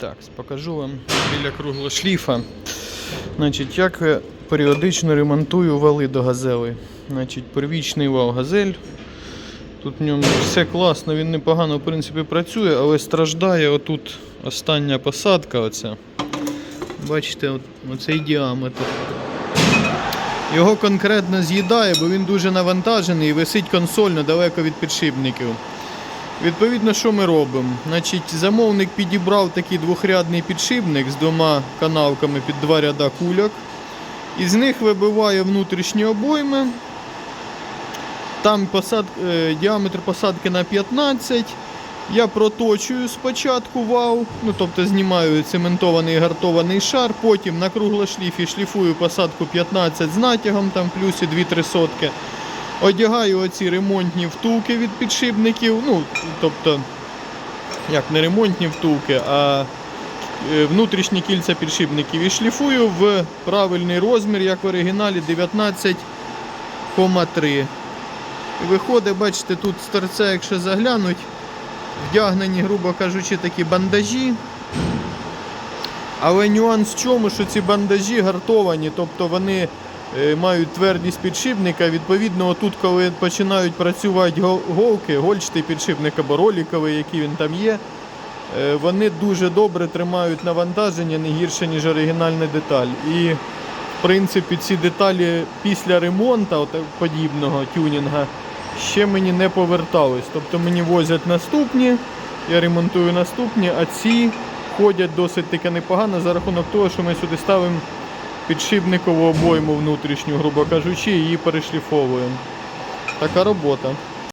Так, покажу вам біля круглого шліфа. Значить, як я періодично ремонтую вали до газели. Значить, первічний вал газель. Тут в ньому все класно, він непогано в принципі працює, але страждає отут остання посадка. Оця. Бачите, от, оцей діаметр. Його конкретно з'їдає, бо він дуже навантажений і висить консольно далеко від підшипників. Відповідно, що ми робимо? Значить, замовник підібрав такий двохрядний підшипник з двома канавками під два ряда кульок. Із них вибиває внутрішні обойми. Там посад... е, діаметр посадки на 15. Я проточую спочатку вал, ну тобто знімаю цементований гартований шар, потім на круглошліфі шліфую посадку 15 з натягом, там плюс і 2-3 сотки. Одягаю оці ремонтні втулки від підшипників. Ну, тобто, як не ремонтні втулки, а е, внутрішні кільця підшипників і шліфую в правильний розмір, як в оригіналі 19,3. І виходить, бачите, тут з торця, якщо заглянуть, вдягнені, грубо кажучи, такі бандажі. Але нюанс в чому, що ці бандажі гартовані, тобто вони мають твердість підшипника. Відповідно, отут, коли починають працювати голки, гольчатий підшипник або роліковий, який він там є, е, вони дуже добре тримають навантаження не гірше, ніж оригінальна деталь. І в принципі ці деталі після ремонту подібного тюнінга ще мені не повертались. Тобто мені возять наступні, я ремонтую наступні, а ці ходять досить таки непогано за рахунок того, що ми сюди ставимо підшипникову обойму внутрішню, грубо кажучи, її перешліфовуємо. Така робота.